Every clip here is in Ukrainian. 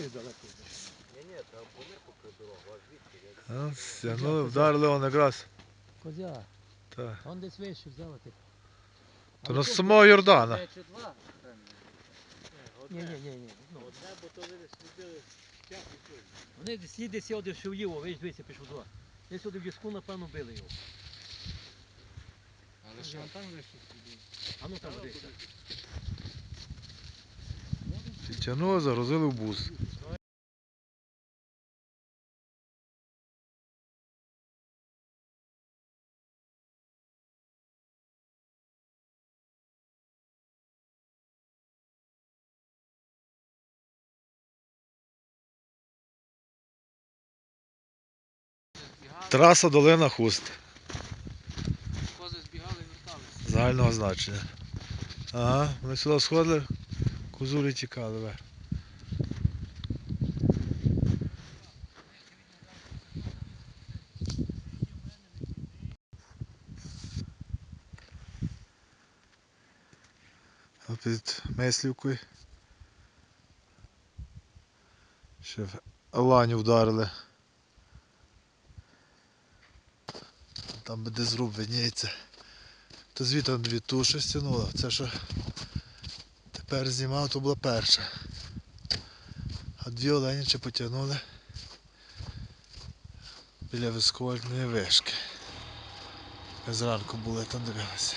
Ой, далеко. Ні, ні, та вони поки дорогу, аж звідки. я- А, стягнули, вдарили он якраз. Козя, Та. он десь вище взяла ти. То на самого Йордана. Чи два? Ні, ні, ні, ні. Ну, Одне, бо то ви слідили тяг і той. вони десь десь один ще вліво, весь дивися, пішов два. Десь один в ліску, напевно, били його. Але що, там вище слідили. А ну там дивися. Підтягнули, загрузили в бус. Траса долина хуст. Кози збігали і верталися. Загального значення. Ага, вони сюди сходили, козулі тікали. вверх. А під Мислівкою. Ще в Аланю вдарили. Там де зруб видніється. То звідти дві туші стягнула. Це що тепер знімав, то була перша. А дві оленячі потягнули біля висковольтної вишки. Зранку були там дивилися.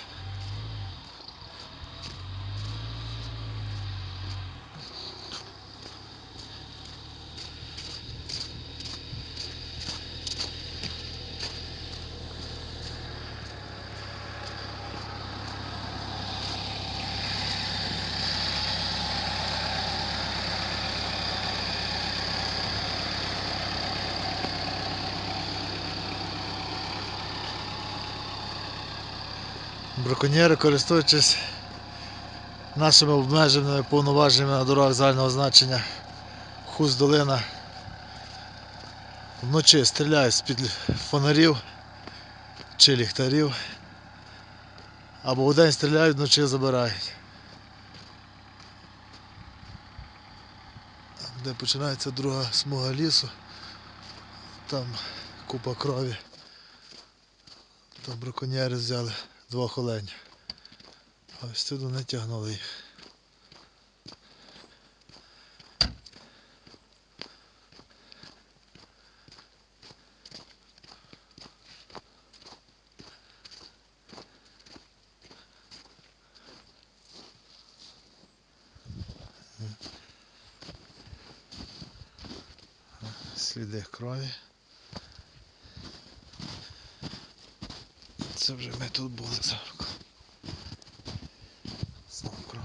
Браконьєри, користуючись нашими обмеженими повноваженнями на дорогах загального значення Хуст Долина, вночі стріляють з-під фонарів чи ліхтарів, або вдень стріляють, вночі забирають. Де починається друга смуга лісу, там купа крові. Там браконьєри взяли двох оленів. Ось туди не тягнули їх. Сліди крові. Це вже ми тут були зараз. Знову кров.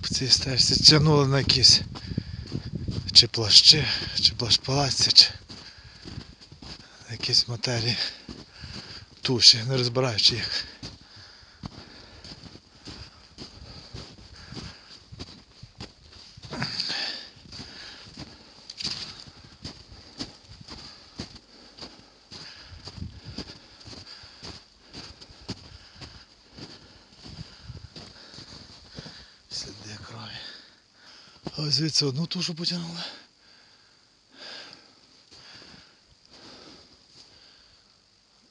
По цій стежці тягнули на якісь чи плащі, чи плащ-палаці, чи якісь матерії туші, не розбираючи їх. Сліди крові. А ось звідси одну тушу потягнули.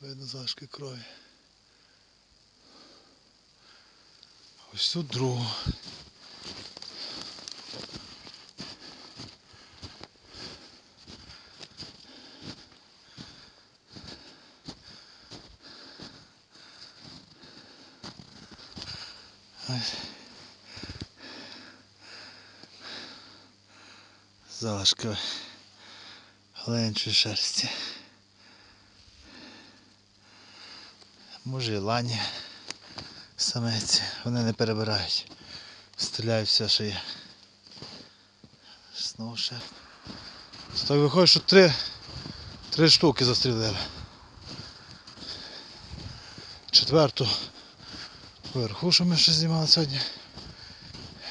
Видно залишки крові. Ось тут другу. Ось. Залишки оленячої шерсті. Може і лані самець, вони не перебирають. Стріляють все, що є. Знову ще. Так виходить, що три, три штуки застрілили. Четверту вверху, що ми ще знімали сьогодні.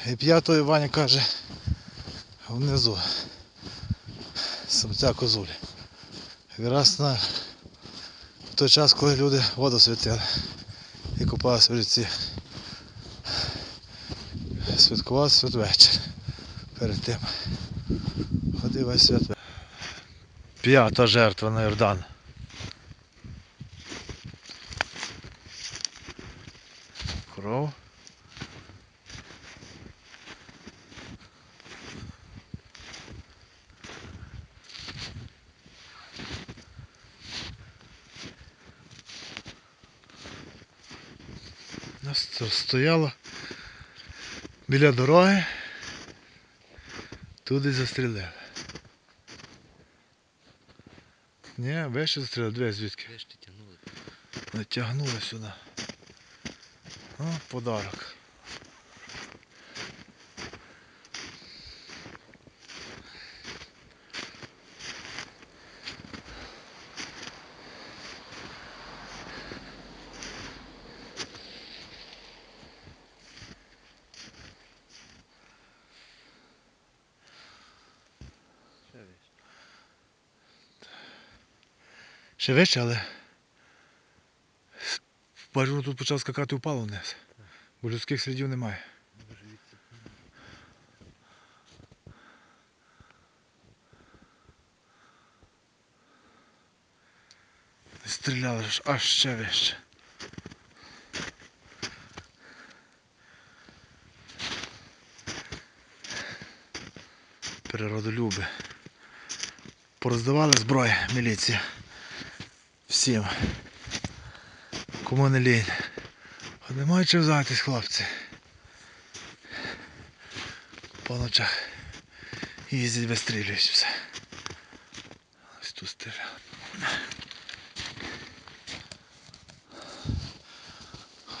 І п'ятої Ваня каже внизу. Самця козулі. Якраз на той час, коли люди воду святили і купалися в річці. святкував святвечір. Перед тим. Ходив весь святвечір. П'ята жертва на Йордан. Кров. Це стояло біля дороги. Туди застрілили. Ні, вище застрілили, дивись звідки. Вище тягнули? Натягнули сюди. О, подарок. Ще вище, але бачу, тут почав скакати впало вниз. Бо людських слідів немає. Стріляли ж аж ще вище. Природолюби. Пороздавали зброю міліція. Всім. Кому не лінь. А немає чим взятись, хлопці. По ночах їздять, вистрілюють все. Ось тут стріляли.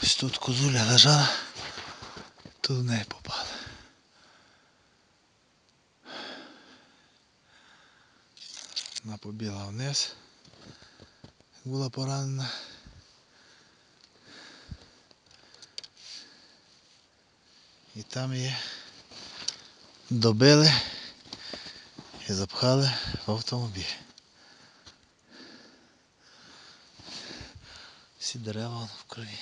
Ось тут козуля лежала, тут в неї попали. Вона побігла вниз, була поранена. І там її добили і запхали в автомобіль. Всі дерева в крові.